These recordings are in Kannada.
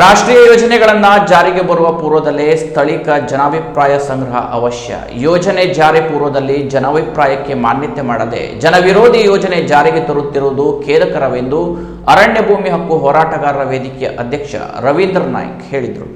ರಾಷ್ಟ್ರೀಯ ಯೋಜನೆಗಳನ್ನು ಜಾರಿಗೆ ಬರುವ ಪೂರ್ವದಲ್ಲೇ ಸ್ಥಳೀಕ ಜನಾಭಿಪ್ರಾಯ ಸಂಗ್ರಹ ಅವಶ್ಯ. ಯೋಜನೆ ಜಾರಿ ಪೂರ್ವದಲ್ಲಿ ಜನಾಭಿಪ್ರಾಯಕ್ಕೆ ಮಾನ್ಯತೆ ಮಾಡದೆ ಜನವಿರೋಧಿ ಯೋಜನೆ ಜಾರಿಗೆ ತರುತ್ತಿರುವುದು ಖೇದಕರವೆಂದು ಅರಣ್ಯ ಭೂಮಿ ಹಕ್ಕು ಹೋರಾಟಗಾರರ ವೇದಿಕೆಯ ಅಧ್ಯಕ್ಷ ರವೀಂದ್ರ ನಾಯ್ಕ್ ಹೇಳಿದರು.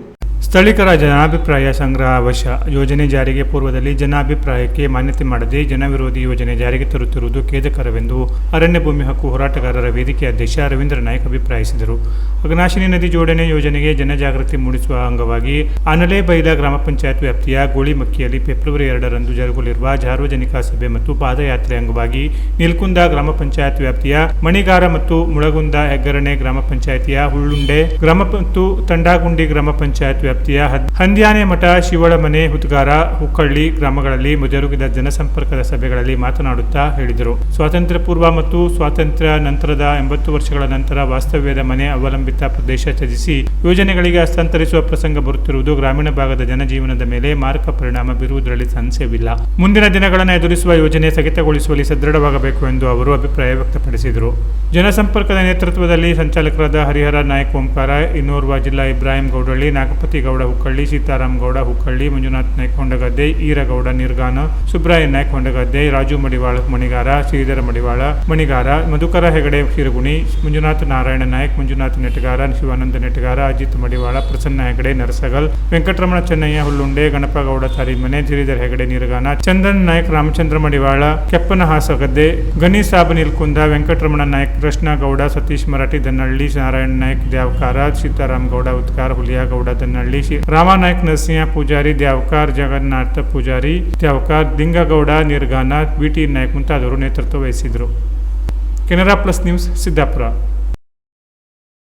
ಸ್ಥಳೀಕರ ಜನಾಭಿಪ್ರಾಯ ಸಂಗ್ರಹ ವಶ ಯೋಜನೆ ಜಾರಿಗೆ ಪೂರ್ವದಲ್ಲಿ ಜನಾಭಿಪ್ರಾಯಕ್ಕೆ ಮಾನ್ಯತೆ ಮಾಡದೆ ಜನವಿರೋಧಿ ಯೋಜನೆ ಜಾರಿಗೆ ತರುತ್ತಿರುವುದು ಖೇದಕರವೆಂದು ಅರಣ್ಯ ಭೂಮಿ ಹಕ್ಕು ಹೋರಾಟಗಾರರ ವೇದಿಕೆ ಅಧ್ಯಕ್ಷ ರವೀಂದ್ರ ನಾಯ್ಕ ಅಭಿಪ್ರಾಯಿಸಿದರು. ಅಗ್ನಾಶಿನಿ ನದಿ ಜೋಡಣೆ ಯೋಜನೆಗೆ ಜನಜಾಗೃತಿ ಮೂಡಿಸುವ ಅಂಗವಾಗಿ ಆನಲೆ ಬೈಲ ಗ್ರಾಮ ಪಂಚಾಯತ್ ವ್ಯಾಪ್ತಿಯ ಗೋಳಿಮಕ್ಕಿಯಲ್ಲಿ ಫೆಬ್ರವರಿ ಎರಡರಂದು ಜರುಗಲಿರುವ ಸಾರ್ವಜನಿಕ ಸಭೆ ಮತ್ತು ಪಾದಯಾತ್ರೆ ಅಂಗವಾಗಿ ನಿಲ್ಕುಂದ ಗ್ರಾಮ ಪಂಚಾಯತ್ ವ್ಯಾಪ್ತಿಯ ಮಣಿಗಾರ ಮತ್ತು ಮುಳಗುಂದ ಹೆಗ್ಗರಣೆ ಗ್ರಾಮ ಪಂಚಾಯತಿಯ ಹುಳ್ಳುಂಡೆ ಗ್ರಾಮ ಮತ್ತು ತಂಡಾಗುಂಡಿ ಗ್ರಾಮ ಪಂಚಾಯತ್ ವ್ಯಾಪ್ತಿಯ ಹದ್- ಹಂದ್ಯಾನೆ ಮಠ ಶಿವಳಮನೆ ಹುತ್ಗಾರ, ಹುಕ್ಕಳ್ಳಿ ಗ್ರಾಮಗಳಲ್ಲಿ ಮುಜರುಗಿದ ಜನಸಂಪರ್ಕದ ಸಭೆಗಳಲ್ಲಿ ಮಾತನಾಡುತ್ತಾ ಹೇಳಿದರು. ಸ್ವಾತಂತ್ರ್ಯ ಪೂರ್ವ ಮತ್ತು ಸ್ವಾತಂತ್ರ್ಯ ನಂತರದ ಎಂಬತ್ತು ವರ್ಷಗಳ ನಂತರ ವಾಸ್ತವ್ಯದ ಮನೆ ಅವಲಂಬಿತ ಪ್ರದೇಶ ತ್ಯಜಿಸಿ ಯೋಜನೆಗಳಿಗೆ ಹಸ್ತಾಂತರಿಸುವ ಪ್ರಸಂಗ ಬರುತ್ತಿರುವುದು ಗ್ರಾಮೀಣ ಭಾಗದ ಜನಜೀವನದ ಮೇಲೆ ಮಾರಕ ಪರಿಣಾಮ ಬೀರುವುದರಲ್ಲಿ ಸಂಶಯವಿಲ್ಲ. ಮುಂದಿನ ದಿನಗಳನ್ನು ಎದುರಿಸುವ ಯೋಜನೆ ಸ್ಥಗಿತಗೊಳಿಸುವಲ್ಲಿ ಸದೃಢವಾಗಬೇಕು ಎಂದು ಅವರು ಅಭಿಪ್ರಾಯ ವ್ಯಕ್ತಪಡಿಸಿದರು. ಜನಸಂಪರ್ಕದ ನೇತೃತ್ವದಲ್ಲಿ ಸಂಚಾಲಕರಾದ ಹರಿಹರ ನಾಯಕ್ ಓಂಕಾರ, ಇನ್ನೋರ್ವ ಜಿಲ್ಲಾ ಇಬ್ರಾಹಿಂ ಗೌಡಳ್ಳಿ, ನಾಗಪತಿ ಗೌಡ ಹುಕ್ಕಳ್ಳಿ ಸೀತಾರಾಮ್ ಗೌಡ, ಹುಕ್ಕಳ್ಳಿ ಮಂಜುನಾಥ್ ನಾಯ್ಕ ಹೊಂಡಗದ್ದೆ ಈರಗೌಡ, ನಿರ್ಗಾನ ಸುಬ್ರಾಯ ನಾಯ್ಕ ಹೊಂಡಗದ್ದೆ ರಾಜು ಮಡಿವಾಳ, ಮಣಿಗಾರ, ಶ್ರೀಧರ ಮಡಿವಾಳ, ಮಣಿಗಾರ, ಮಧುಕರ ಹೆಗಡೆ, ಶಿರಗುಣಿ, ಮಂಜುನಾಥ್ ನಾರಾಯಣ ನಾಯ್ಕ್, ಮಂಜುನಾಥ್ ನೆಟಗಾರ ಶಿವಾನಂದ ನೆಟಗಾರ ಅಜಿತ್ ಮಡಿವಾಳ, ಪ್ರಸನ್ನ ಹೆಗಡೆ, ನರಸಗಲ್, ವೆಂಕಟರಮಣ ಚೆನ್ನಯ್ಯ, ಹುಲ್ಲುಂಡೆ, ಗಣಪಗೌಡ ತಾರಿಮನೆ ಶ್ರೀಧರ ಹೆಗಡೆ, ನಿರ್ಗಾನ, ಚಂದನ್ ನಾಯ್ಕ್, ರಾಮಚಂದ್ರ ಮಡಿವಾಳ ಕೆಪ್ಪನ ಹಾಸಗದ್ದೆ ಗಣಿ ಸಾಬ್ ನಿಲ್ಕುಂದ, ವೆಂಕಟರಮಣ ನಾಯ್ಕ, ಕೃಷ್ಣ ಗೌಡ, ಸತೀಶ್ ಮರಾಠಿ, ದನ್ನಳ್ಳಿ, ನಾರಾಯಣ ನಾಯ್ಕ ದ್ಯಾವಕಾರ ಸೀತಾರಾಮ್ ಗೌಡ ಉತ್ಕಾರ ಹುಲಿಯಾಗೌಡ, ದನ್ನಳ್ಳಿ ಶಿ- ರಾಮ ನಾಯ್ಕ್ ನರಸಿಂಹ ಪೂಜಾರಿ ದ್ಯಾವಕಾರ್ ಜಗನ್ನಾಥ ಪೂಜಾರಿ ದ್ಯಾವಕಾರ್ ದಿಂಗಗೌಡ ನಿರ್ಗಾನ ಬಿಟಿ ನಾಯ್ಕ್ ಮುಂತಾದವರು ನೇತೃತ್ವ ವಹಿಸಿದರು ಕೆನರಾ ಪ್ಲಸ್ ನ್ಯೂಸ್, ಸಿದ್ದಾಪುರ.